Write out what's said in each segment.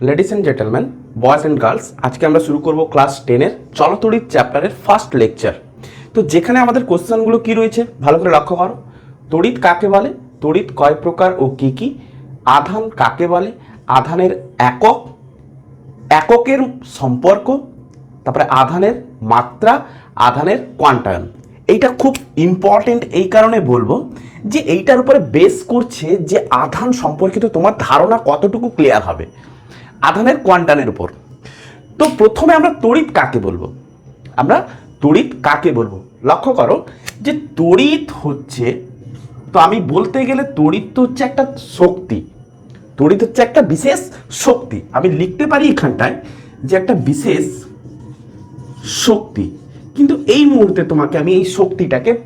Ladies and gentleman boys and girls আজকে আমরা শুরু করব ক্লাস টেনের চলতড়িৎ চ্যাপ্টারের ফার্স্ট লেকচার তো যেখানে আমাদের কোশ্চেনগুলো কি রয়েছে? ভালো করে লক্ষ্য করো। তড়িৎ কাকে বলে? তড়িৎ কয় প্রকার ও কি কি? আধান কাকে বলে? আধানের একক, এককের সম্পর্ক, তারপরে আধানের মাত্রা, আধানের কোয়ান্টায়ন এইটা খুব ইম্পর্টেন্ট এই কারণে বলব যে এইটার উপরে বেস করছে যে আধান সম্পর্কিত তোমার ধারণা কতটুকু ক্লিয়ার হবে। আধানের কোয়ান্টানের উপর। তো প্রথমে আমরা তড়িৎ কাকে বলব? আমরা তড়িৎ কাকে বলব? লক্ষ্য করো যে তড়িৎ হচ্ছে, তো আমি বলতে গেলে তড়িৎ তো হচ্ছে একটা শক্তি। তড়িৎ হচ্ছে একটা বিশেষ শক্তি। আমি লিখতে পারি এখানটায় যে একটা বিশেষ শক্তি। কিন্তু এই মুহূর্তে তোমাকে আমি এই শক্তিটাকে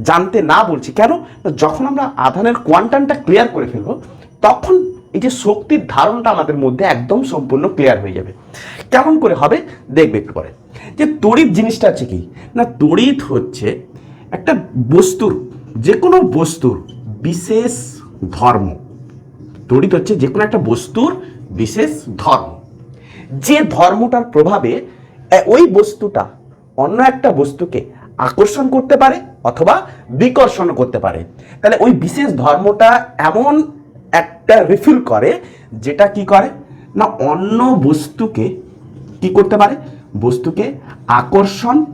জানতে না বলছি। কেন? যখন আমরা আধানের কোয়ান্টামটা ক্লিয়ার করে ফেলব, তখন এই যে শক্তির ধারণটা আমাদের মধ্যে একদম সম্পূর্ণ ক্লিয়ার হয়ে যাবে। কেমন করে হবে? দেখবে একটু পরে। যে তড়িৎ জিনিসটা আছে কি? না, তড়িৎ হচ্ছে একটা বস্তুর যে কোনো বস্তুর বিশেষ ধর্ম। তড়িৎ হচ্ছে যে কোনো একটা বস্তুর বিশেষ ধর্ম। যে ধর্মটার প্রভাবে ওই বস্তুটা অন্য একটা বস্তুকে আকর্ষণ করতে পারে অথবা বিকর্ষণ করতে পারে। তাহলে ওই বিশেষ ধর্মটা এমন একটা রিফিল করে, যেটা কি করে? না, অন্য বস্তুকে কি করতে পারে? বস্তুকে আকর্ষণ,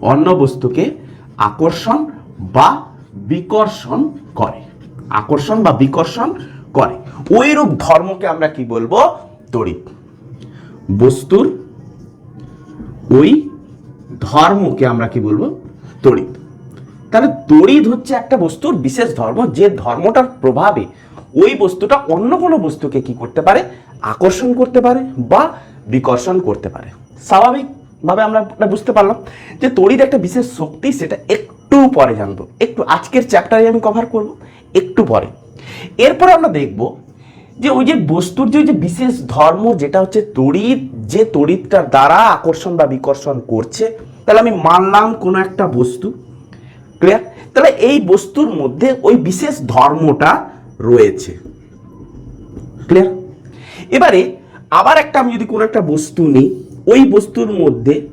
অন্য বস্তুকে আকর্ষণ বা বিকর্ষণ করে। আকর্ষণ বা বিকর্ষণ করে। ওইরূপ ধর্মকে আমরা কি বলব? তড়িৎ। বস্তুর ওই ধর্মকে আমরা কি বলব? তড়িৎ। তাহলে তড়িৎ হচ্ছে একটা বস্তুর বিশেষ ধর্ম, যে ধর্মটার প্রভাবে ওই বস্তুটা অন্য কোনো বস্তুকে কি করতে পারে? আকর্ষণ করতে পারে বা বিকর্ষণ করতে পারে। স্বাভাবিকভাবে আমরা বুঝতে পারলাম যে তড়িৎ একটা বিশেষ শক্তি, সেটা একটু পরে জানব। একটু আজকের চ্যাপ্টারে আমি কভার করব, একটু পরে। এরপরে আমরা দেখব যে ওই যে বস্তুর যে যে বিশেষ ধর্ম, যেটা হচ্ছে তড়িৎ, যে তড়িৎটার দ্বারা আকর্ষণ বা বিকর্ষণ করছে, তাহলে আমি মানলাম কোনো একটা বস্তু। ক্লিয়ার তাহলে এই বস্তুর মধ্যে ওই বিশেষ ধর্মটা রয়েছে। ক্লিয়ার এবারে আবার একটা আমি যদি কোনো একটা বস্তু নিই, ওই বস্তুর মধ্যে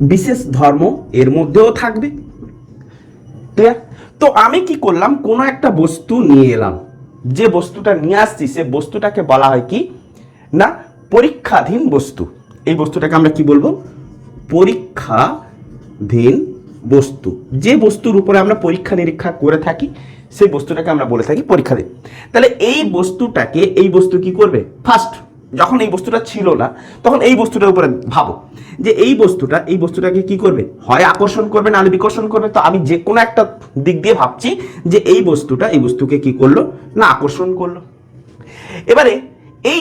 বিশেষ ধর্ম এর মধ্যেও থাকবে। ক্লিয়ার তো আমি কি করলাম? কোনো একটা বস্তু নিয়ে এলাম। যে বস্তুটা নিয়ে আসছি, সে বস্তুটাকে বলা হয় কি? না, পরীক্ষাধীন বস্তু। এই বস্তুটাকে আমরা কি বলব? পরীক্ষাধীন বস্তু। যে বস্তুর উপরে আমরা পরীক্ষা নিরীক্ষা করে থাকি, সেই বস্তুটাকে আমরা বলে থাকি পরীক্ষাধীন তাহলে এই বস্তুটাকে, এই বস্তু কি করবে? ফার্স্ট যখন এই বস্তুটা ছিল না, তখন এই বস্তুটার উপরে ভাবো যে এই বস্তুটা, এই বস্তুটাকে কি করবে? হয় আকর্ষণ করবে না বিকর্ষণ করবে? তো আমি যে কোনো একটা দিক দিয়ে ভাবছি যে এই বস্তুটা, এই বস্তুকে কি করল? না, আকর্ষণ করল। এবারে এই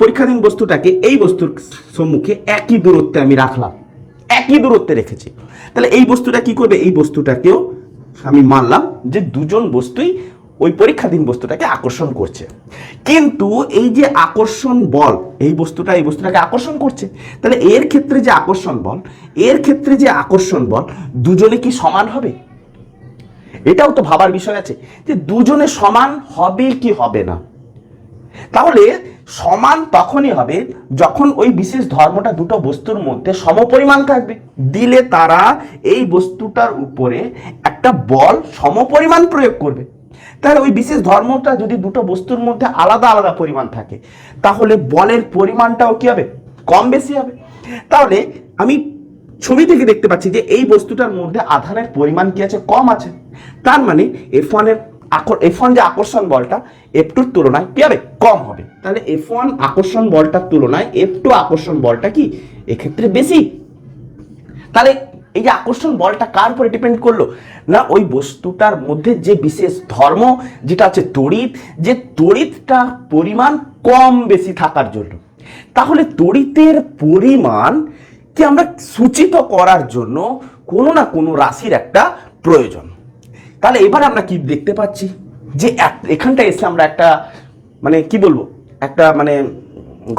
পরীক্ষাধীন বস্তুটাকে, এই বস্তুর সম্মুখে একই দূরত্বে আমি রাখলাম। একই দূরত্বে রেখেছি। তাহলে এই বস্তুটা কি করবে? এই বস্তুটাকেও আমি মানলাম যে দুজন বস্তুই ওই পরীক্ষাধীন বস্তুটাকে আকর্ষণ করছে। কিন্তু এই যে আকর্ষণ বল, এই বস্তুটা, এই বস্তুটাকে আকর্ষণ করছে, তাহলে এর ক্ষেত্রে যে আকর্ষণ বল, এর ক্ষেত্রে যে আকর্ষণ বল, দুজনে কি সমান হবে? এটাও তো ভাবার বিষয় আছে যে দুজনে সমান হবে কি হবে না। তাহলে সমান তখনই হবে যখন ওই বিশেষ ধর্মটা দুটো বস্তুর মধ্যে সমপরিমাণ থাকবে। দিলে তারা এই বস্তুটার উপরে একটা বল সমপরিমাণ প্রয়োগ করবে। তাহলে ওই বিশেষ ধর্মটা যদি দুটো বস্তুর মধ্যে আলাদা আলাদা পরিমাণ থাকে, তাহলে বলের পরিমাণটাও কি হবে? কম বেশি হবে। তাহলে আমি ছবি থেকে দেখতে পাচ্ছি যে এই বস্তুটার মধ্যে আধানের পরিমাণ কি আছে? কম আছে। তার মানে এফ ওয়ানের এফ ওয়ান যে আকর্ষণ বলটা এফ টুর তুলনায় কি হবে? কম হবে। তাহলে এফ ওয়ান আকর্ষণ বলটার তুলনায় এফ টু আকর্ষণ বলটা কি? এক্ষেত্রে বেশি। তাহলে এই যে আকর্ষণ বলটা কার উপরে ডিপেন্ড করল? না, ওই বস্তুটার মধ্যে যে বিশেষ ধর্ম, যেটা আছে তড়িৎ, যে তড়িৎটা পরিমাণ কম বেশি থাকার জন্য। তাহলে তড়িতের পরিমাণ কি আমরা সূচিত করার জন্য কোনো না কোনো রাশির একটা প্রয়োজন। তাহলে এবার আমরা কি দেখতে পাচ্ছি? যে এখানটা এসে আমরা একটা মানে কি বলব? একটা মানে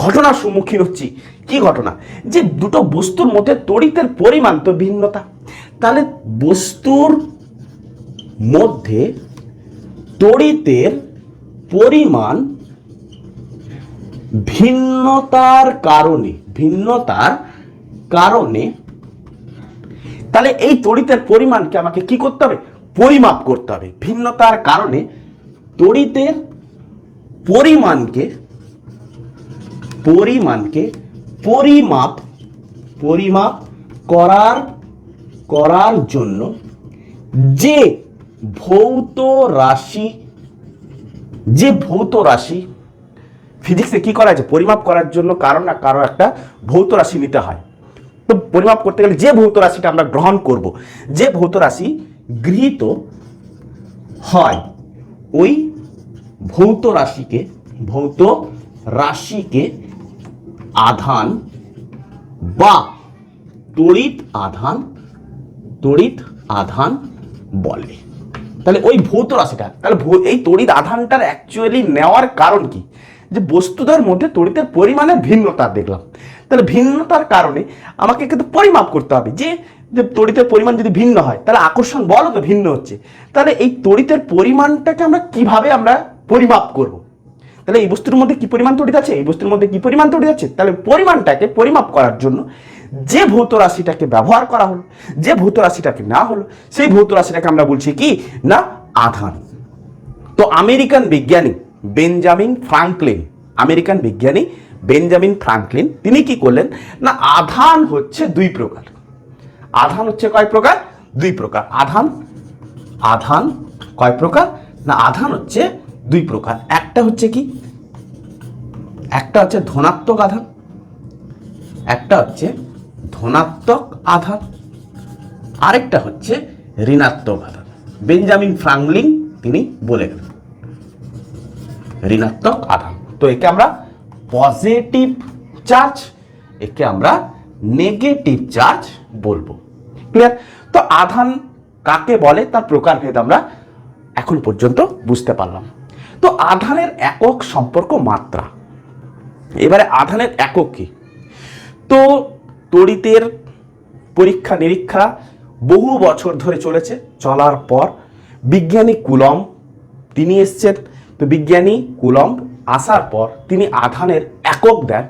ঘটনার সম্মুখীন হচ্ছি। কি ঘটনা? যে দুটো বস্তুর মধ্যে তড়িতের পরিমাণ তো ভিন্নতা। তাহলে বস্তুর মধ্যে তড়িতের পরিমাণ ভিন্নতার কারণে ভিন্নতার কারণে, তাহলে এই তড়িতের পরিমাণকে আমাকে কি করতে হবে? পরিমাপ করতে হবে। ভিন্নতার কারণে তড়িতের পরিমাণকে পরিমাণকে পরিমাপ পরিমাপ করার করার জন্য যে ভৌত রাশি, যে ভৌত রাশি ফিজিক্সে কি করা আছে পরিমাপ করার জন্য কারও না কারও একটা ভৌত রাশি নিতে হয়। তো পরিমাপ করতে গেলে যে ভৌত রাশিটা আমরা গ্রহণ করব, যে ভৌত রাশি গৃহীত হয়। ওই ভৌত রাশিকে ভৌত রাশিকে আধান বা তড়িৎ আধান তড়িৎ আধান বলে। তাহলে ওই ভৌত রাশিটা, তাহলে এই তড়িৎ আধানটার অ্যাকচুয়ালি নেওয়ার কারণ কি? যে বস্তুদের মধ্যে তড়িতের পরিমাণের ভিন্নতা দেখলাম। তাহলে ভিন্নতার কারণে আমাকে কিন্তু পরিমাপ করতে হবে যে যে তড়িতের পরিমাণ যদি ভিন্ন হয়, তাহলে আকর্ষণ বলও তো ভিন্ন হচ্ছে। তাহলে এই তড়িতের পরিমাণটাকে আমরা কীভাবে আমরা পরিমাপ করব? তাহলে এই বস্তুর মধ্যে কি পরিমাণ তড়িৎ আছে? এই বস্তুর মধ্যে কি পরিমাণ তড়িৎ আছে? তাহলে পরিমাণটাকে পরিমাপ করার জন্য যে ভৌত রাশিটাকে ব্যবহার করা হলো, যে ভৌত রাশিটাকে না হলো, সেই ভৌত রাশিটাকে আমরা বলছি কি? না, আধান। তো আমেরিকান বিজ্ঞানী বেঞ্জামিন ফ্রাঙ্কলিন, আমেরিকান বিজ্ঞানী বেঞ্জামিন ফ্রাঙ্কলিন, তিনি কি করলেন? না, আধান হচ্ছে দুই প্রকার। আধান হচ্ছে কয় প্রকার? দুই প্রকার। আধান আধান কয় প্রকার? না, আধান হচ্ছে দুই প্রকার। একটা হচ্ছে কি? একটা হচ্ছে ধনাত্মক আধান, একটা হচ্ছে ধনাত্মক আধান, আরেকটা হচ্ছে ঋণাত্মক আধান। বেঞ্জামিন ফ্রাঙ্কলিন তিনি বলে গেলেন, ঋণাত্মক আধান। তো একে আমরা পজিটিভ চার্জ, একে আমরা নেগেটিভ চার্জ বলব। ক্লিয়ার তো আধান কাকে বলে? তার প্রকারভেদ আমরা এখন পর্যন্ত বুঝতে পারলাম। তো আধানের একক সম্পর্ক মাত্রা। এবারে আধানের একক কি? তো তড়িতের পরীক্ষা নিরীক্ষা বহু বছর ধরে চলেছে, চলার পর বিজ্ঞানী কুলম তিনি এসছেন। তো বিজ্ঞানী কুলম আসার পর তিনি আধানের একক দেন।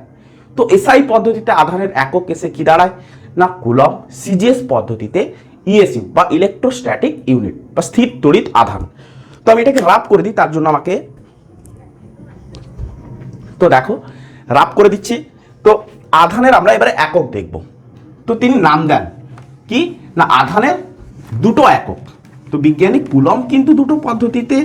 তো এসআই পদ্ধতিতে আধানের একক এসে কি দাঁড়ায়? না কুলম সিজিএস পদ্ধতিতে ইএসইউ বা ইলেকট্রোস্ট্যাটিক ইউনিট বা স্থির তড়িৎ আধান। তো আমি এটাকে রাপ করে দিই, তার জন্য আমাকে তো দেখো রাপ করে দিচ্ছি। তো আধানের আমরা এবারে একক দেখব। তো তিনি নাম দেন। কি? না, আধানের দুটো একক। তো বিজ্ঞানী কুলম কিন্তু দুটো পদ্ধতিতে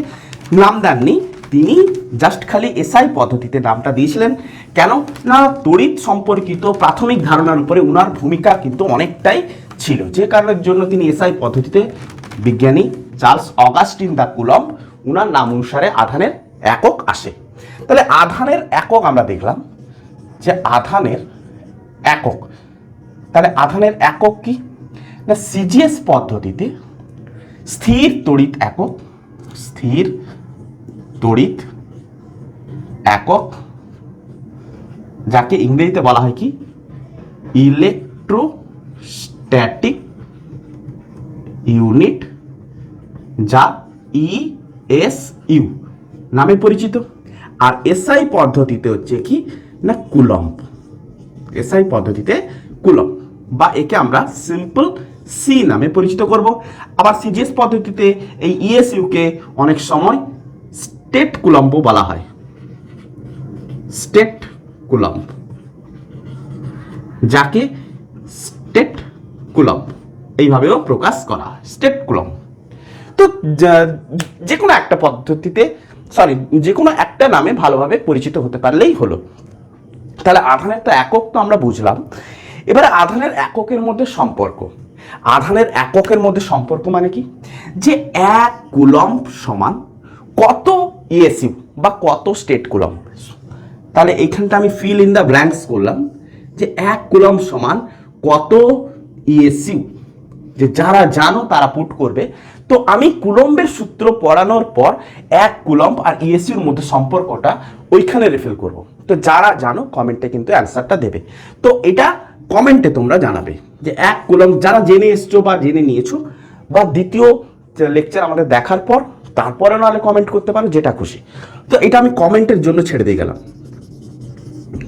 নাম দেননি। তিনি জাস্ট খালি এসআই পদ্ধতিতে নামটা দিয়েছিলেন। কেন? না, তড়িৎ সম্পর্কিত প্রাথমিক ধারণার উপরে ওনার ভূমিকা কিন্তু অনেকটাই ছিল। যে কারণের জন্য তিনি এসআই পদ্ধতিতে বিজ্ঞানী চার্লস অগাস্টিন দা কুলম উনার নাম অনুসারে আধানের একক আসে। তাহলে আধানের একক আমরা দেখলাম যে আধানের একক। তাহলে আধানের একক কি? না সিজিএস পদ্ধতিতে স্থির তড়িৎ একক, স্থির তড়িৎ একক, যাকে ইংরেজিতে বলা হয় কি? ইলেকট্রোস্ট্যাটিক ইউনিট, যা ই এস ইউ নামে পরিচিত। আর এসআই পদ্ধতিতে হচ্ছে কি? না, কুলম্ব। এসআই পদ্ধতিতে কুলম্ব। বা একে আমরা সিম্পল সি নামে পরিচিত করব। আবার সিজিএস পদ্ধতিতে এই ইএসইউকে অনেক সময় স্টেট কুলম্ব বলা হয়। State coulomb. যাকে স্টেট কুলম্ব এইভাবেও প্রকাশ করা হয়। State coulomb. তো যে কোনো একটা পদ্ধতিতে সরি যে কোনো একটা নামে ভালোভাবে পরিচিত হতে পারলেই হলো। তাহলে আধানের তো একক তো আমরা বুঝলাম। এবারে আধানের এককের মধ্যে সম্পর্ক। আধানের এককের মধ্যে সম্পর্ক মানে কি? যে এক কুলম্ব সমান কত ইএসইউ বা কত স্টেট কুলম তাহলে এইখানটা আমি ফিল ইন দ্য ব্ল্যাঙ্কস করলাম যে এক কুলম সমান কত ইএসইউ যে যারা জানো তারা পুট করবে। তো আমি কুলম্বের সূত্র পড়ানোর পর এক কুলম্ব আর ইএসইউর মধ্যে সম্পর্কটা ওইখানে রেফেল করব। তো যারা জানো কমেন্টে কিন্তু অ্যান্সারটা দেবে। তো এটা কমেন্টে তোমরা জানাবে যে এক কুলম্ব যারা জেনে এসছো বা জেনে নিয়েছো, বা দ্বিতীয় লেকচার আমাদের দেখার পর তারপরে নাহলে কমেন্ট করতে পারো, যেটা খুশি। তো এটা আমি কমেন্টের জন্য ছেড়ে দিয়ে গেলাম।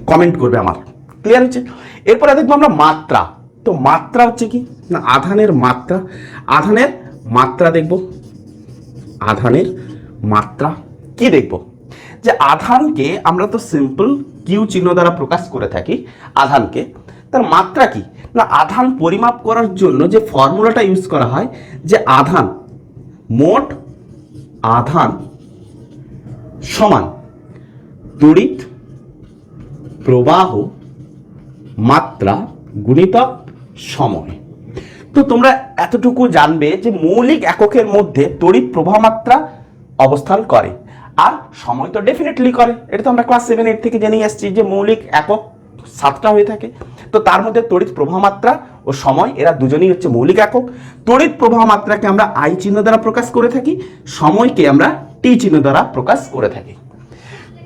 কমেন্ট করবে আমার। ক্লিয়ার হচ্ছে এরপরে দেখব আমরা মাত্রা। তো মাত্রা হচ্ছে কি? না, আধানের মাত্রা। আধানের মাত্রা দেখব। আধানের মাত্রা কি দেখব? যে আধানকে আমরা তো সিম্পল কিউ চিহ্ন দ্বারা প্রকাশ করে থাকি, আধানকে। তার মাত্রা কি? না, আধান পরিমাপ করার জন্য যে ফর্মুলাটা ইউজ করা হয়, যে আধান মোট আধান সমান তড়িৎ প্রবাহ মাত্রা গুণিতক সময়। তো তোমরা এতটুকু জানবে যে মৌলিক এককের মধ্যে তড়িৎ প্রবাহ মাত্রা অবস্থান করে, আর সময় তো ডেফিনেটলি করে। এটা তো আমরা ক্লাস সেভেন এইট থেকে জেনে আসছি যে মৌলিক একক সাতটা হয়ে থাকে। তো তার মধ্যে তড়িৎ প্রবাহ মাত্রা ও সময়, এরা দুজনেই হচ্ছে মৌলিক একক। তড়িৎ প্রবাহ মাত্রাকে আমরা আই চিহ্ন দ্বারা প্রকাশ করে থাকি, সময়কে আমরা টি চিহ্ন দ্বারা প্রকাশ করে থাকি।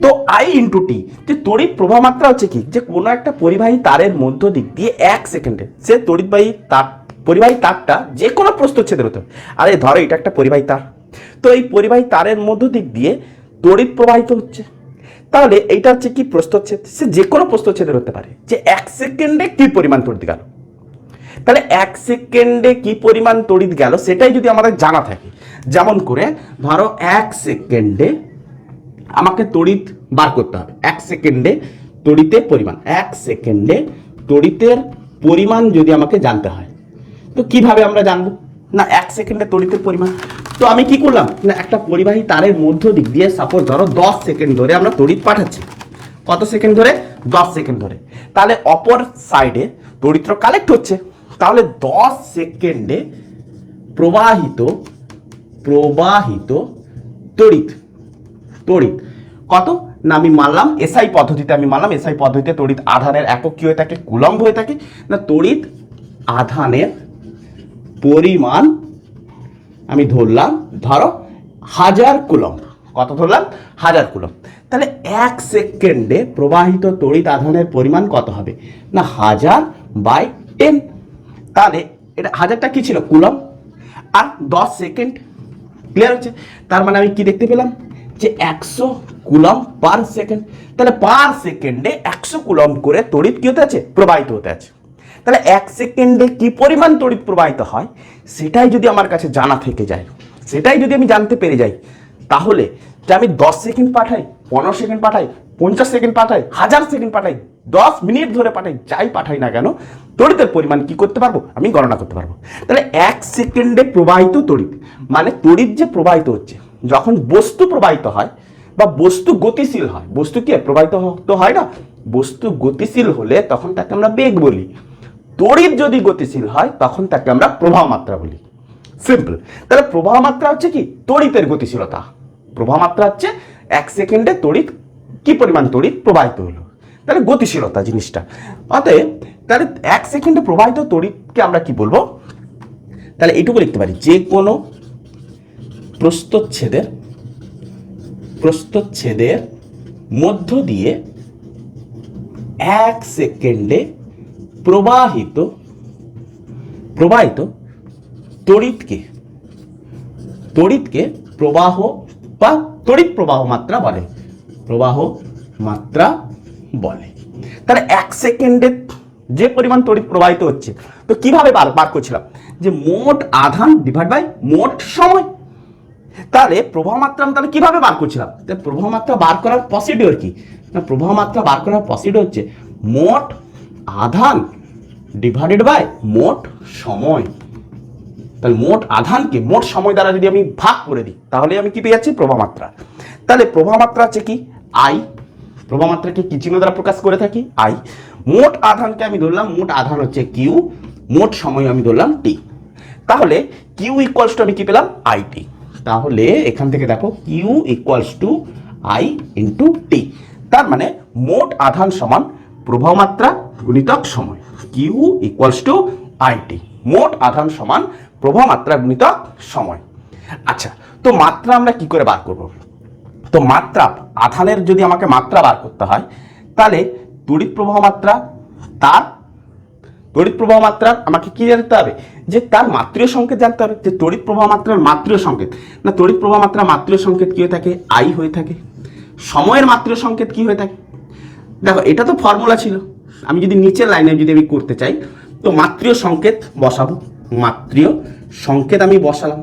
তো আই ইন্টু টি, যে তড়িৎ প্রবাহ মাত্রা হচ্ছে কি? যে কোনো একটা পরিবাহী তারের মধ্য দিক দিয়ে এক সেকেন্ডে, সে তড়িৎবাহী তার, পরিবাহী তারটা যে কোনো প্রস্তচ্ছেদের হতে। আরে ধরো এটা একটা পরিবাহী তার। তো এই পরিবাহী তারের মধ্য দিক দিয়ে তড়িৎ প্রবাহিত হচ্ছে। তাহলে এইটা হচ্ছে কি প্রস্তচ্ছেদ সে যে কোনো প্রস্তচ্ছেদের হতে পারে। যে এক সেকেন্ডে কি পরিমাণ তড়িৎ গেল? তাহলে এক সেকেন্ডে কি পরিমাণ তড়িৎ গেল সেটাই যদি আমাদের জানা থাকে। যেমন করে, ধরো এক সেকেন্ডে আমাকে তড়িৎ বার করতে হবে। এক সেকেন্ডে তড়িতের পরিমাণ। এক সেকেন্ডে তড়িতের পরিমাণ যদি আমাকে জানতে হয়। তো কীভাবে আমরা জানব? না, এক সেকেন্ডে তড়িতের পরিমাণ। তো আমি কি করলাম? না, একটা পরিবাহী তারের মধ্য দিক দিয়ে সাপোজ ধরো দশ সেকেন্ড ধরে আমরা তড়িৎ পাঠাচ্ছি। কত সেকেন্ড ধরে? দশ সেকেন্ড ধরে। তাহলে অপর সাইডে তড়িৎটা কালেক্ট হচ্ছে। তাহলে দশ সেকেন্ডে প্রবাহিত প্রবাহিত তড়িৎ। তড়িৎ। কত? না, আমি মানলাম এসআই পদ্ধতিতে, আমি মানলাম এসআই পদ্ধতিতে তড়িৎ আধানের একক কি হয়ে থাকে? কুলম্ব হয়ে থাকে। না, তড়িৎ আধানের পরিমাণ, আমি ধরলাম, ধরো, হাজার কুলম কত ধরলাম? হাজার কুলম তাহলে এক সেকেন্ডে প্রবাহিত তড়িৎ আধানের পরিমাণ কত হবে? না, হাজার বাই টেন তাহলে এটা, হাজারটা কি ছিল? কুলম আর দশ সেকেন্ড ক্লিয়ার হচ্ছে? তার মানে আমি কি দেখতে পেলাম? যে একশো কুলম পার সেকেন্ড তাহলে পার সেকেন্ডে একশো কুলম করে তড়িৎ কি হতে আছে? প্রবাহিত হতে আছে। তাহলে এক সেকেন্ডে কি পরিমাণ তড়িৎ প্রবাহিত হয়? সেটাই যদি আমার কাছে জানা থেকে যায়, সেটাই যদি আমি জানতে পেরে যাই, তাহলে যে আমি দশ সেকেন্ড পাঠাই, পনেরো সেকেন্ড পাঠাই, পঞ্চাশ সেকেন্ড পাঠাই, হাজার সেকেন্ড পাঠাই, দশ মিনিট ধরে পাঠাই, যাই পাঠাই না কেন, তড়িতের পরিমাণ কি করতে পারব? আমি গণনা করতে পারব। তাহলে এক সেকেন্ডে প্রবাহিত তড়িৎ মানে তড়িৎ যে প্রবাহিত হচ্ছে, যখন বস্তু প্রবাহিত হয় বা বস্তু গতিশীল হয়, বস্তু কি প্রবাহিত তো হয় না? বস্তু গতিশীল হলে তখন তাকে আমরা বেগ বলি। তড়িৎ যদি গতিশীল হয়, তখন তাকে আমরা প্রবাহ মাত্রা বলি। সিম্পল তাহলে প্রবাহ মাত্রা হচ্ছে কি? তড়িতের গতিশীলতা। প্রবাহ মাত্রা হচ্ছে এক সেকেন্ডে তড়িৎ, কি পরিমাণ তড়িৎ প্রবাহিত হলো? তাহলে গতিশীলতা জিনিসটা। অতএব, তাহলে এক সেকেন্ডে প্রবাহিত তড়িৎকে আমরা কি বলব? তাহলে এইটুকু লিখতে পারি। যে কোনো প্রস্তচ্ছেদের প্রস্তচ্ছেদের মধ্য দিয়ে এক সেকেন্ডে প্রবাহিত প্রবাহিত তড়িৎকে তড়িৎকে প্রবাহ বা তড়িৎ প্রবাহ মাত্রা বলে, প্রবাহ মাত্রা বলে। তাহলে এক সেকেন্ডে যে পরিমাণ তড়িৎ প্রবাহিত হচ্ছে, তো কীভাবে বার বার করছিলাম? যে মোট আধান ডিভাইড বাই মোট সময়। তাহলে প্রবাহ মাত্রা আমি তাহলে কীভাবে বার করছিলাম? প্রবাহ মাত্রা বার করার প্রসিডিওর কি? না, প্রবাহ মাত্রা বার করার প্রসিডিওর হচ্ছে মোট আধান ডিভাইডেড বাই মোট সময়। তাহলে মোট আধানকে, মোট সময় দ্বারা যদি আমি ভাগ করে দিই, তাহলে আমি কি পেয়ে যাচ্ছি? প্রবাহ মাত্রা তাহলে প্রবাহ মাত্রা হচ্ছে কি? আই প্রবাহ মাত্রাকে কি চিহ্ন দ্বারা প্রকাশ করে থাকি? আই মোট আধানকে আমি ধরলাম, মোট আধান হচ্ছে কিউ মোট সময় আমি ধরলাম টি তাহলে কিউ ইকুয়ালস টু আমি কি পেলাম? আই টি তাহলে এখান থেকে দেখো Q equals to I into T তার মানে মোট আধান সমান প্রবাহ মাত্রা গুণিতক সময় Q equals to I T মোট আধান সমান প্রবাহ মাত্রা গুণিতক সময়। আচ্ছা তো মাত্রা আমরা কি করে বার করব? তো মাত্রা, আধানের যদি আমাকে মাত্রা বার করতে হয়, তাহলে তড়িৎ প্রবাহ মাত্রা তার তড়িৎ প্রবাহ মাত্রা আমাকে কি জানতে হবে? যে তার মাত্রীয় সংকেত জানতে হবে, যে তড়িৎ প্রবাহ মাত্রার মাত্রীয় সংকেত। না, তড়িৎ প্রবাহ মাত্রা মাত্রীয় সংকেত কি হয়ে থাকে? আই হয়ে থাকে। সময়ের মাত্রীয় সংকেত কি হয়ে থাকে? দেখো, এটা তো ফর্মুলা ছিল। আমি যদি নিচের লাইনে যদি আমি করতে চাই, তো মাত্রীয় সংকেত বসাবো। মাত্রীয় সংকেত আমি বসালাম।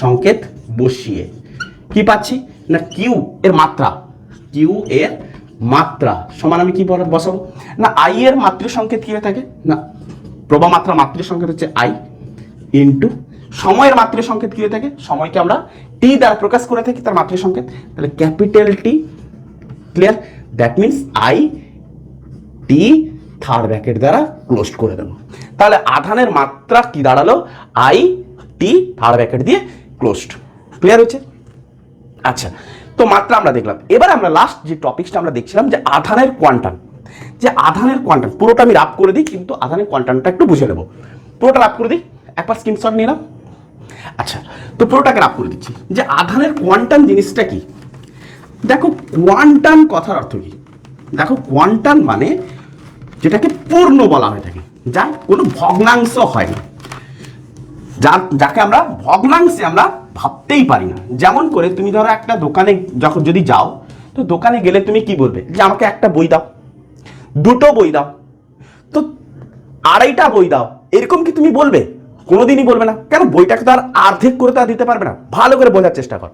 সংকেত বসিয়ে কি পাচ্ছি? না কিউ এর মাত্রা। কিউ এর মাত্রা। সমান আমি কি বসাবো? না আই এর মাতৃ সংকেত কি হয়ে থাকে? না প্রভা মাত্রা মাতৃ সংকেত হচ্ছে আই ইন্টু সময়ের মাতৃ সংকেত কি হয়ে থাকে? সময়কে আমরা টি দ্বারা প্রকাশ করে থাকি, তার মাতৃ সংকেত। তাহলে capital T clear that means I T third bracket দ্বারা ক্লোজ করে দেবো। তাহলে আধানের মাত্রা কি দাঁড়াল? আই টি থার্ড ব্র্যাকেট দিয়ে ক্লোজড ক্লিয়ার হচ্ছে আচ্ছা তো মাত্রা আমরা দেখলাম। এবার আমরা লাস্ট যে টপিকসটা আমরা দেখছিলাম যে আধানের কোয়ান্টাম যে আধানের কোয়ান্টাম পুরোটা আমি রাপ করে দিই, কিন্তু আধানের কোয়ান্টামটা একটু বুঝে নেব। পুরোটা রাপ করে দিই, একবার স্ক্রিনশট নিলাম আচ্ছা তো পুরোটাকে রাপ করে দিচ্ছি। যে আধানের কোয়ান্টাম জিনিসটা কি? দেখো কোয়ান্টাম কথার অর্থ কি? দেখো কোয়ান্টাম মানে যেটাকে পূর্ণ বলা হয়ে থাকে, যার কোনো ভগ্নাংশ হয় না যার, যাকে আমরা ভগ্নাংশে আমরা ভাবতেই পারি না। যেমন করে তুমি ধরো একটা দোকানে যখন যদি যাও, তো দোকানে গেলে তুমি কি বলবে? যে আমাকে একটা বই দাও, দুটো বই দাও, তো আড়াইটা বই দাও। এরকম কি তুমি বলবে? কোনোদিনই বলবে না। কেন? বইটাকে তো আর অর্ধেক করে তো আর দিতে পারবে না। ভালো করে বোঝার চেষ্টা কর।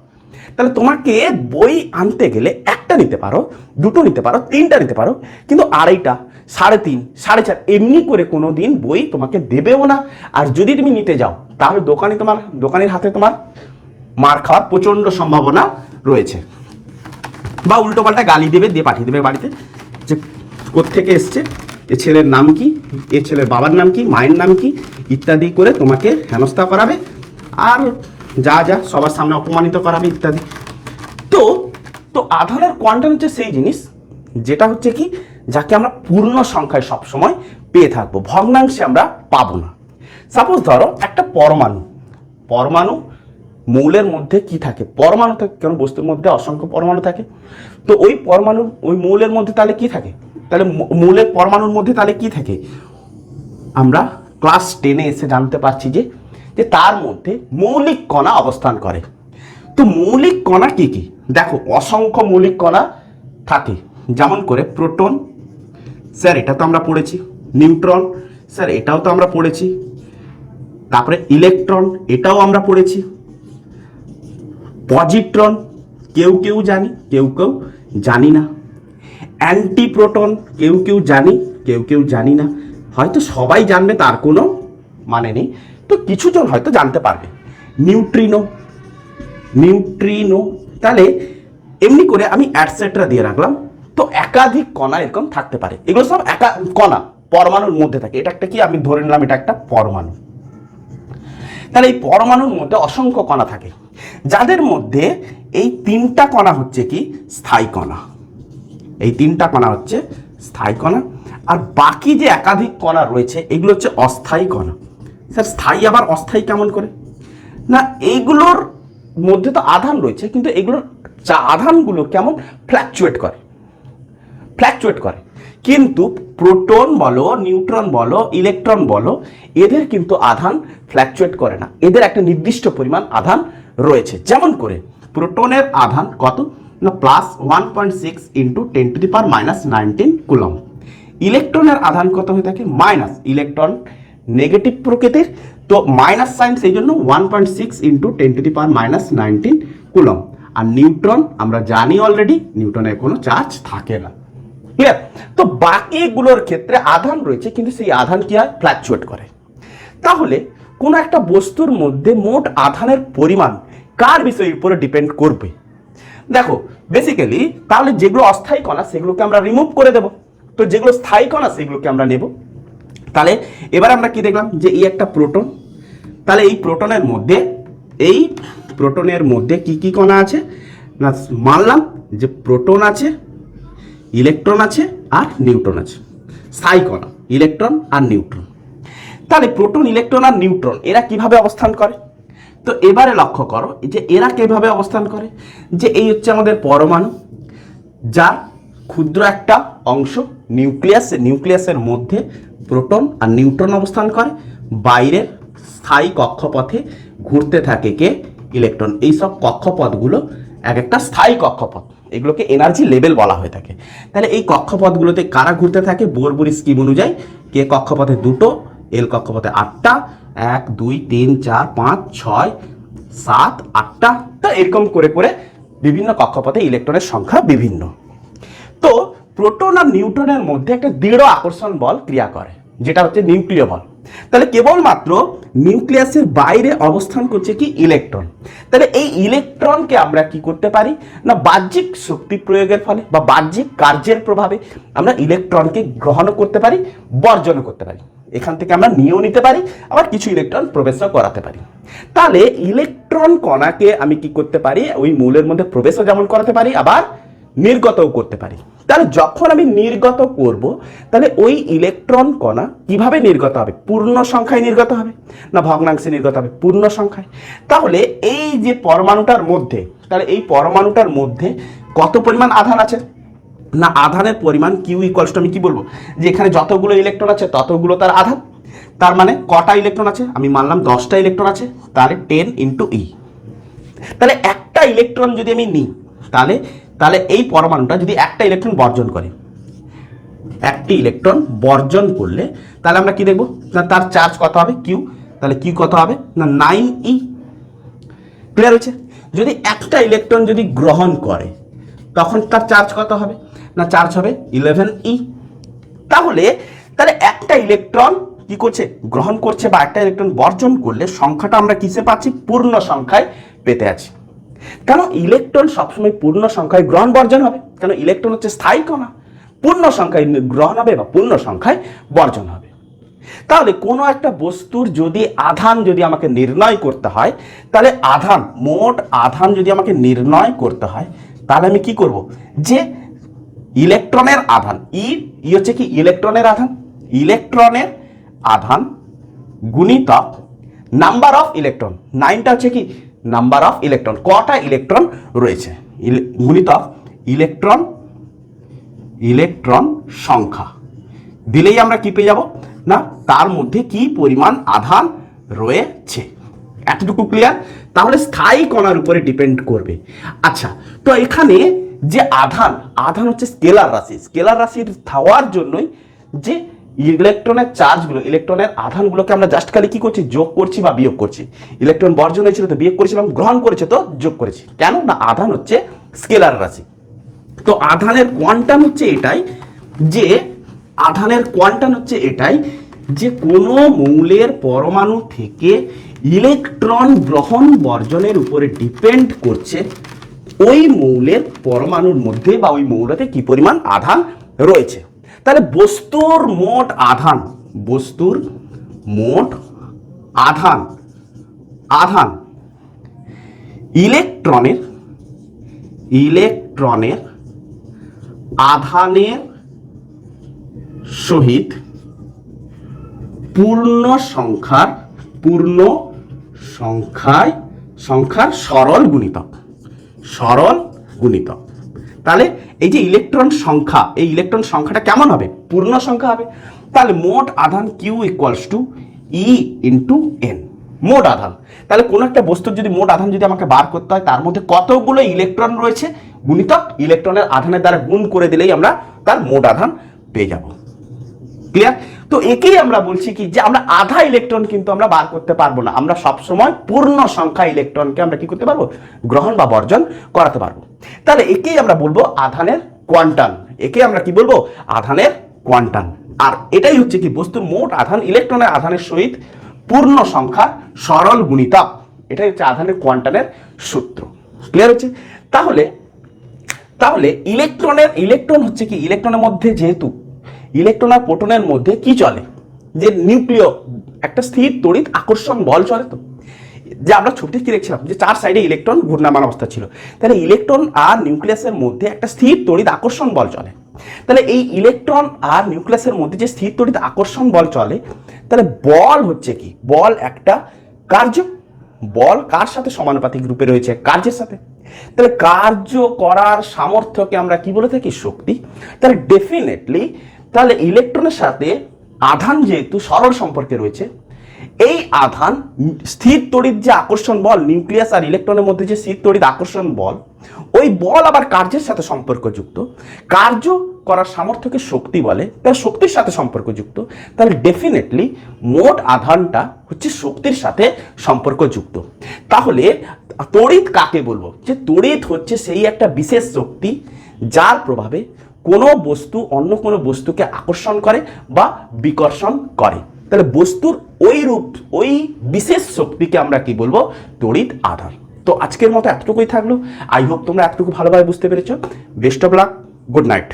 তাহলে তোমাকে বই আনতে গেলে একটা নিতে পারো, দুটো নিতে পারো, তিনটা নিতে পারো, কিন্তু আড়াইটা, সাড়ে তিন, সাড়ে চার, এমনি করে কোনো দিন বই তোমাকে দেবেও না। আর যদি তুমি নিতে যাও, তাহলে দোকানে তোমার, দোকানের হাতে তোমার মার খাওয়ার প্রচণ্ড সম্ভাবনা রয়েছে। বা উল্টো পাল্টা গালি দেবে, দিয়ে পাঠিয়ে দেবে বাড়িতে যে কোত্থেকে এসছে, এ ছেলের নাম কি, এ ছেলের বাবার নাম কি, মায়ের নাম কি, ইত্যাদি করে তোমাকে হেনস্থা করাবে। আর যা যা, সবার সামনে অপমানিত করাবে ইত্যাদি। তো তো আধারের কোয়ান্টাম হচ্ছে সেই জিনিস, যেটা হচ্ছে কি, যাকে আমরা পূর্ণ সংখ্যায় সবসময় পেয়ে থাকব। ভগ্নাংশে আমরা পাবো না। সাপোজ ধরো, একটা পরমাণু। পরমাণু মৌলের মধ্যে কি থাকে? পরমাণু থাকে, কেন? বস্তুর মধ্যে অসংখ্য পরমাণু থাকে। তো ওই পরমাণু, ওই মৌলের মধ্যে তাহলে কি থাকে? তাহলে মৌলের পরমাণুর মধ্যে তাহলে কি থাকে? আমরা ক্লাস টেনে এসে জানতে পারছি যে যে তার মধ্যে মৌলিক কণা অবস্থান করে। তো মৌলিক কণা কি কি? দেখো, অসংখ্য মৌলিক কণা থাকে, যেমন করে প্রোটন। স্যার, এটা তো আমরা পড়েছি। নিউট্রন। স্যার, এটাও তো আমরা পড়েছি। তারপরে ইলেকট্রন, এটাও আমরা পড়েছি। পজিট্রন, কেউ কেউ জানি, কেউ কেউ জানি না। অ্যান্টিপ্রোটন, কেউ কেউ জানি, কেউ কেউ জানি না। হয়তো সবাই জানবে, তার কোনো মানে নেই। তো কিছুজন হয়তো জানতে পারবে। নিউট্রিনো নিউট্রিনো, তাহলে এমনি করে আমি অ্যাটসেট্রা দিয়ে রাখলাম। তো একাধিক কণা এরকম থাকতে পারে। এগুলো সব একা, কণা, পরমাণুর মধ্যে থাকে। এটা একটা কি? আমি ধরে নিলাম এটা একটা পরমাণু। তাহলে এই পরমাণুর মধ্যে অসংখ্য কণা থাকে। যাদের মধ্যে এই তিনটা কণা হচ্ছে কি? স্থায়ী কণা। এই তিনটা কণা হচ্ছে স্থায়ী কণা। আর বাকি যে একাধিক কণা রয়েছে, এগুলো হচ্ছে অস্থায়ী কণা। স্যার, স্থায়ী আবার অস্থায়ী কেমন করে? না, এইগুলোর মধ্যে তো আধান রয়েছে, কিন্তু এগুলোর যা আধানগুলো কেমন? ফ্ল্যাকচুয়েট করে। ফ্ল্যাকচুয়েট করে। কিন্তু প্রোটন বলো নিউট্রন বলো ইলেকট্রন বলো, এদের কিন্তু আধান ফ্ল্যাকচুয়েট করে না। এদের একটা নির্দিষ্ট পরিমাণ আধান রয়েছে। যেমন করে প্রোটনের আধান কত? না plus one point six into ten to the power minus nineteen coulomb ইলেকট্রনের আধান কত হয়ে থাকে? মাইনাস ইলেকট্রন নেগেটিভ প্রকৃতির, তো মাইনাস সাইন সেই জন্য one point six into ten to the power minus nineteen coulomb R neutron, আমরা জানি অলরেডি নিউটনের কোনো চার্জ থাকে না। ক্লিয়ার তো বাকিগুলোর ক্ষেত্রে আধান রয়েছে, কিন্তু সেই আধান কি হয়? ফ্ল্যাকচুয়েট করে। তাহলে কোনো একটা বস্তুর মধ্যে মোট আধানের পরিমাণ কার বিষয়ের উপরে ডিপেন্ড করবে? দেখো বেসিক্যালি তাহলে যেগুলো অস্থায়ী কণা, সেগুলোকে আমরা রিমুভ করে দেব। তো যেগুলো স্থায়ী কণা, সেগুলোকে আমরা নেব। তাহলে এবার আমরা কি দেখলাম? যে এই একটা প্রোটন তাহলে এই প্রোটনের মধ্যে, এই প্রোটনের মধ্যে কি কি কণা আছে? না, মানলাম যে প্রোটন আছে ইলেকট্রন আছে আর নিউট্রন আছে। সাই কণা ইলেকট্রন আর নিউট্রন তাহলে প্রোটন ইলেকট্রন আর নিউট্রন এরা কীভাবে অবস্থান করে? তো এবারে লক্ষ্য করো যে এরা কীভাবে অবস্থান করে? যে এই হচ্ছে আমাদের পরমাণু, যার ক্ষুদ্র একটা অংশ নিউক্লিয়াস নিউক্লিয়াসের মধ্যে প্রোটন আর নিউট্রন অবস্থান করে, বাইরের স্থায়ী কক্ষপথে ঘুরতে থাকে কে? ইলেকট্রন। এইসব কক্ষপথগুলো এক একটা স্থায়ী কক্ষপথ। এগুলোকে এনার্জি লেভেল বলা হয়ে থাকে। তাহলে এই কক্ষপথগুলোতে কারা ঘুরতে থাকে? বোরবুরি স্কিম অনুযায়ী কে কক্ষপথে দুটো এল কক্ষপথে আটটা, এক, দুই, তিন, চার, পাঁচ, ছয়, সাত, আটটা। তা এরকম করে করে বিভিন্ন কক্ষপথে ইলেকট্রনের সংখ্যা বিভিন্ন। তো প্রোটন আর নিউট্রনের মধ্যে একটা দৃঢ় আকর্ষণ বল ক্রিয়া করে, যেটা হচ্ছে নিউক্লিয় বল। তাহলে কেবলমাত্র নিউক্লিয়াসের বাইরে অবস্থান করছে কি ইলেকট্রন। তাহলে এই ইলেকট্রনকে আমরা কি করতে পারি? না, বাহ্যিক শক্তি প্রয়োগের ফলে বা বাহ্যিক কার্যের প্রভাবে আমরা ইলেকট্রনকে গ্রহণও করতে পারি বর্জনও করতে পারি। এখান থেকে আমরা নিয়েও নিতে পারি, আবার কিছু ইলেকট্রন প্রবেশও করাতে পারি। তাহলে ইলেকট্রন কণাকে আমি কি করতে পারি? ওই মূলের মধ্যে প্রবেশও যেমন করাতে পারি, আবার নির্গতও করতে পারি। তাহলে যখন আমি নির্গত করব, তাহলে ওই ইলেকট্রন কণা কীভাবে নির্গত হবে? পূর্ণ সংখ্যায় নির্গত হবে না ভগ্নাংশে নির্গত হবে? পূর্ণ সংখ্যায়। তাহলে এই যে পরমাণুটার মধ্যে, তাহলে এই পরমাণুটার মধ্যে কত পরিমাণ আধান আছে? না, আধানের পরিমাণ কিউ ইকুয়ালস আমি কি বলব? যে এখানে যতগুলো ইলেকট্রন আছে, ততগুলো তার আধান। তার মানে কটা ইলেকট্রন আছে? আমি মানলাম দশটা ইলেকট্রন আছে, তাহলে টেন ইন্টু ই তাহলে একটা ইলেকট্রন যদি আমি নিই, তাহলে তাহলে এই পরমাণুটা যদি একটা ইলেকট্রন বর্জন করে, একটি ইলেকট্রন বর্জন করলে তাহলে আমরা কি দেখব? না, তার চার্জ কত হবে? কিউ তাহলে কিউ কত হবে? না নাইন ই ক্লিয়ার হয়েছে? যদি একটা ইলেকট্রন যদি গ্রহণ করে, তখন তার চার্জ কত হবে? না চার্জ হবে ইলেভেন ই তাহলে তাহলে একটা ইলেকট্রন কি করছে? গ্রহণ করছে বা একটা ইলেকট্রন বর্জন করলে সংখ্যাটা আমরা কিসে পাচ্ছি? পূর্ণ সংখ্যায় পেতে আছি। কেন ইলেকট্রন সবসময় পূর্ণ সংখ্যায় গ্রহণ বর্জন হবে? কেন ইলেকট্রন হচ্ছে স্থায়ী কণা? পূর্ণ সংখ্যায় গ্রহণ হবে বা পূর্ণ সংখ্যায় বর্জন হবে। তাহলে কোনো একটা বস্তুর যদি আধান যদি আমাকে নির্ণয় করতে হয়, তাহলে আধান, মোট আধান যদি আমাকে নির্ণয় করতে হয়, তাহলে আমি কি করব? যে ইলেকট্রনের আধান, ই ই হচ্ছে কি ইলেকট্রনের আধান? ইলেকট্রনের আধান গুণিতক নাম্বার অফ ইলেকট্রন। নাইনটা হচ্ছে কি নাম্বার অফ ইলেকট্রন কটা ইলেকট্রন রয়েছে? গুণিতক ইলেকট্রন ইলেকট্রন সংখ্যা। দিলেই আমরা কি পেয়ে যাব? না, তার মধ্যে কি পরিমাণ আধান রয়েছে? এতটুকু ক্লিয়ার তাহলে স্থায়ী কণার উপরে ডিপেন্ড করবে। আচ্ছা তো এখানে যে আধান আধান হচ্ছে স্কেলার রাশি। স্কেলার রাশির থাওয়ার জন্যই যে ইলেকট্রনের চার্জগুলো ইলেকট্রনের আধানগুলোকে আমরা জাস্ট খালি কি করছি? যোগ করছি বা বিয়োগ করছি। ইলেকট্রন বর্জন হয়েছিল তো বিয়োগ করেছি এবং গ্রহণ করেছে তো যোগ করেছি। কেন? না, আধান হচ্ছে স্কেলার রাশি। তো আধানের কোয়ান্টাম হচ্ছে এটাই যে, আধানের কোয়ান্টাম হচ্ছে এটাই যে কোনো মৌলের পরমাণু থেকে ইলেকট্রন গ্রহণ বর্জনের উপরে ডিপেন্ড করছে ওই মৌলের পরমাণুর মধ্যে বা ওই মৌলতে কি পরিমাণ আধান রয়েছে। তাহলে বস্তুর মোট আধান, বস্তুর মোট আধান আধান ইলেকট্রনের ইলেকট্রনের আধানের সহিত পূর্ণ সংখ্যার, পূর্ণ সংখ্যায়, সংখ্যার সরল গুণিতক সরল গুণিতক। তাহলে এই যে ইলেকট্রন সংখ্যা, এই ইলেকট্রন সংখ্যাটা কেমন হবে? পূর্ণ সংখ্যা হবে। তাহলে মোট আধান Q equals to E into N মোট আধান। তাহলে কোনো একটা বস্তুর যদি মোট আধান যদি আমাকে বার করতে হয়, তার মধ্যে কতগুলো ইলেকট্রন রয়েছে? গুণিতক ইলেকট্রনের আধানের দ্বারা গুণ করে দিলেই আমরা তার মোট আধান পেয়ে যাব। ক্লিয়ার তো একেই আমরা বলছি কি, যে আমরা আধা ইলেকট্রন কিন্তু আমরা বার করতে পারব না। আমরা সব সময় পূর্ণ সংখ্যা ইলেকট্রনকে আমরা কি করতে পারব? গ্রহণ বা বর্জন করাতে পারব। তাহলে একেই আমরা বলব আধানের কোয়ান্টাম একে আমরা কি বলব? আধানের কোয়ান্টাম আর এটাই হচ্ছে কি বস্তুর মোট আধান ইলেকট্রনের আধানের সহিত পূর্ণ সংখ্যা সরল গুণিতক। এটাই হচ্ছে আধানের কোয়ান্টামের সূত্র। ক্লিয়ার হচ্ছে? তাহলে তাহলে ইলেকট্রনের ইলেকট্রন হচ্ছে কি? ইলেকট্রনের মধ্যে যেহেতু ইলেকট্রন আর প্রোটনের মধ্যে কি চলে? যে নিউক্লিয় একটা স্থির তড়িৎ আকর্ষণ বল চলে তো। যে আমরা ছবিতে কি দেখছিলাম? যে চার সাইডে ইলেকট্রন ঘূর্ণায়মান অবস্থা ছিল। তাহলে ইলেকট্রন আর নিউক্লিয়াসের মধ্যে একটা স্থির তড়িৎ আকর্ষণ বল চলে। তাহলে এই ইলেকট্রন আর নিউক্লিয়াসের মধ্যে যে স্থির তড়িৎ আকর্ষণ বল চলে, তাহলে বল হচ্ছে কি? বল একটা কার্য। বল কার সাথে সমানুপাতিক রূপে রয়েছে? কার্যের সাথে। তাহলে কার্য করার সামর্থ্যকে আমরা কি বলে থাকি? শক্তি। তাহলে ডেফিনেটলি তাহলে ইলেকট্রনের সাথে আধান যেহেতু সরল সম্পর্কে রয়েছে এই আধান স্থির তড়িৎ যে আকর্ষণ বল নিউক্লিয়াস আর ইলেকট্রনের মধ্যে যে স্থির তড়িৎ আকর্ষণ বল, ওই বল আবার কার্যের সাথে সম্পর্কযুক্ত। কার্য করার সামর্থ্যকে শক্তি বলে তাহলে শক্তির সাথে সম্পর্কযুক্ত। তাহলে ডেফিনেটলি মোট আধানটা হচ্ছে শক্তির সাথে সম্পর্কযুক্ত। তাহলে তড়িৎ কাকে বলব? যে তড়িৎ হচ্ছে সেই একটা বিশেষ শক্তি, যার প্রভাবে কোনো বস্তু অন্য কোনো বস্তুকে আকর্ষণ করে বা বিকর্ষণ করে। তাহলে বস্তুর ওই রূপ, ওই বিশেষ শক্তিকে আমরা কি বলব? তড়িৎ আধান। তো আজকের মতো এতটুকুই থাকল। আই হোপ তোমরা এতটুকু ভালোভাবে বুঝতে পেরেছ। Best of luck good night